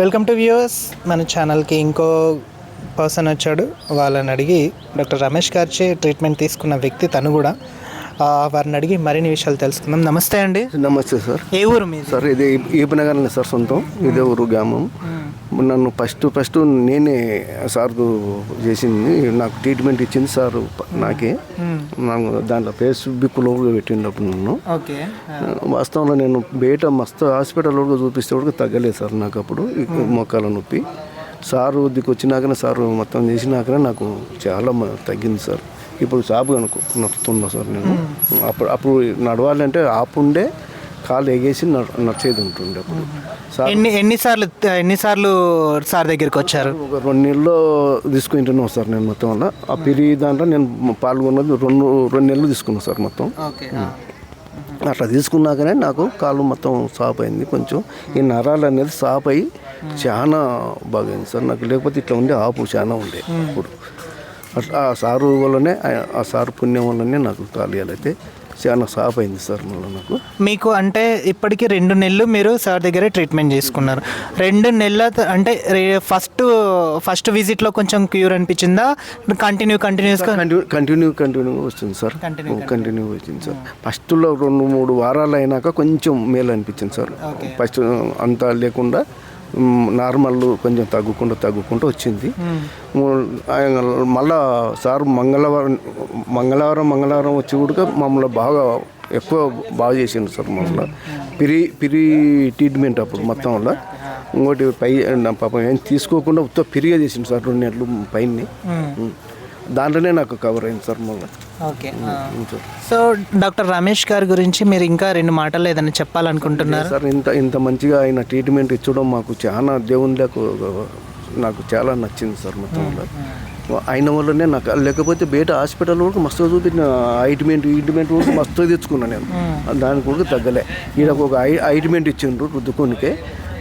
Welcome to viewers మన ఛానల్కి ఇంకో పర్సన్ వచ్చాడు. వాళ్ళని అడిగి డాక్టర్ రమేష్ గారిచే ట్రీట్మెంట్ తీసుకున్న వ్యక్తి తను కూడా. వారిని అడిగి మరిన్ని విషయాలు తెలుసుకుందాం. నమస్తే అండి. నమస్తే సార్. ఏ ఊరు మీది? సార్ ఇది ఈపనగర్ని సార్ సొంతం. ఇదే ఊరు గ్రామం. నన్ను ఫస్ట్ ఫస్ట్ నేనే సార్ చేసింది. నాకు ట్రీట్మెంట్ ఇచ్చింది సార్ నాకే. నాకు దాంట్లో ఫేస్బుక్లో కూడా పెట్టినప్పుడు నన్ను. వాస్తవంలో నేను బయట మస్తు హాస్పిటల్లో కూడా చూపిస్తే కూడా తగ్గలేదు సార్ నాకు అప్పుడు ఈ మోకాల నొప్పి. సారు దిక్కు వచ్చినాకనే సారు మొత్తం చేసినాకనే నాకు చాలా తగ్గింది సార్. ఇప్పుడు సాపు అనుకో నడుస్తున్నా సార్ నేను. అప్పుడు అప్పుడు నడవాలంటే ఆపుండే కాలు ఎగేసి నడ- నడిచేది ఉంటుండే అప్పుడు. ఎన్ని ఎన్నిసార్లు ఎన్నిసార్లు సార్ దగ్గరికి వచ్చారు? ఒక రెండు నెలలు తీసుకుంటున్నాను సార్ నేను మొత్తం వల్ల ఆ పిరి దాంట్లో నేను పాల్గొన్నది రెండు రెండు నెలలు తీసుకున్నాను సార్ మొత్తం. అట్లా తీసుకున్నాకనే నాకు కాలు మొత్తం సాప్ అయింది కొంచెం. ఈ నరాలు అనేది సాప్ అయ్యి చాలా బాగైంది సార్. నాకు లేకపోతే ఇట్లా ఉండే ఆపు చాలా ఉండే ఇప్పుడు అట్లా ఆ సారు వల్లనే ఆ- ఆ సారు పుణ్యం వల్లనే నాకు కాలు అయితే చాలా సాప్ అయింది సార్ మళ్ళీ నాకు. మీకు అంటే ఇప్పటికి రెండు నెలలు మీరు సార్ దగ్గరే ట్రీట్మెంట్ చేసుకున్నారు. రెండు నెలల అంటే ఫస్ట్ ఫస్ట్ విజిట్లో కొంచెం క్యూర్ అనిపించిందా? కంటిన్యూ కంటిన్యూస్గా కంటిన్యూ కంటిన్యూ వస్తుంది సార్. కంటిన్యూ వచ్చింది సార్. ఫస్ట్లో రెండు మూడు వారాలు అయినాక కొంచెం మేలు అనిపించింది సార్. ఫస్ట్ అంతా లేకుండా నార్మల్ కొంచెం తగ్గుకుంటూ తగ్గుకుంటూ వచ్చింది. ము- ఆయన మళ్ళా సార్ మంగళవారం మంగళవారం మంగళవారం వచ్చి కూడా మమ్మల్ని బాగా ఎక్కువ బాగా చేసిండు సార్ మమ్మల్ని. పిరి పిరి ట్రీట్మెంట్ అప్పుడు మొత్తం వల్ల. ఇంకోటి పై నా పాపం ఏం తీసుకోకుండా ఉత్త పిరిగా చేసిండు సార్ రెండు నెలలు పైన దాంట్లోనే నాకు కవర్ అయింది సార్ మళ్ళీ. ఓకే సో డాక్టర్ రమేష్ గారి గురించి మీరు ఇంకా రెండు మాటలు ఏదైనా చెప్పాలనుకుంటున్నారు? సార్ ఇంత ఇంత మంచిగా ఆయన ట్రీట్మెంట్ ఇచ్చడం మాకు చాలా దేవునిలకు నాకు చాలా నచ్చింది సార్ మొత్తం వల్ల ఆయన వల్లనే నాకు లేకపోతే బయట హాస్పిటల్ వరకు మస్తు చూపించిన ఐట్మెంట్ ఈట్మెంట్ వరకు మస్తు తెచ్చుకున్నాను నేను. దానికి కూడా తగ్గలే. ఈడ ఒక ఐ ఐట్మెంట్ ఇచ్చిండ్రు రుద్దుకోనికే.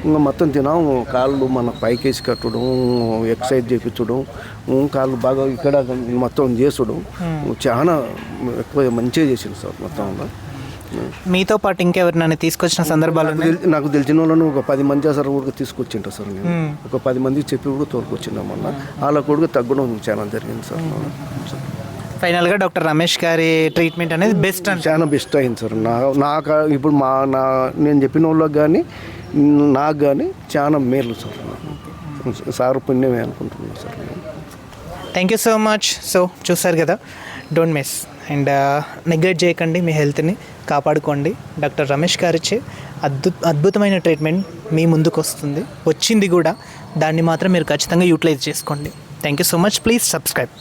ఇంకా మొత్తం తినాం కాళ్ళు మన పైకేసి కట్టడం ఎక్సర్సైజ్ చేయించడం కాళ్ళు బాగా ఇక్కడ మొత్తం చేసుడు. చాలా ఎక్కువ మంచిగా చేసింది సార్ మొత్తం వల్ల మీతో పాటు ఇంకెవరినైనా తీసుకొచ్చిన సందర్భాలు నాకు తెలి- నాకు తెలిసిన వాళ్ళను ఒక పది మంది సార్ కూడా తీసుకొచ్చింటా సార్ నేను. ఒక పది మందికి చెప్పి కూడా తోలుకొచ్చిందా మొన్న. వాళ్ళ కూడా తగ్గడం చాలా జరిగింది సార్. ఫైనల్గా డాక్టర్ రమేష్ గారి ట్రీట్మెంట్ అనేది బెస్ట్ అని చాలా బెస్ట్ అయింది సార్. నా నాకు ఇప్పుడు మా నా నేను చెప్పిన వాళ్ళకి కానీ నాకు కానీ చాలా మేలు సార్. సార్ పుణ్యమే అనుకుంటున్నాను sir thank you so much so చూసారు కదా? డోంట్ మిస్ అండ్ నెగ్లెక్ట్ చేయకండి మీ హెల్త్ని కాపాడుకోండి. డాక్టర్ రమేష్ గారిచ్చే అద్భుత అద్భుతమైన ట్రీట్మెంట్ మీ ముందుకు వస్తుంది వచ్చింది కూడా దాన్ని మాత్రం మీరు ఖచ్చితంగా యూటిలైజ్ చేసుకోండి. Thank you so much. Please subscribe.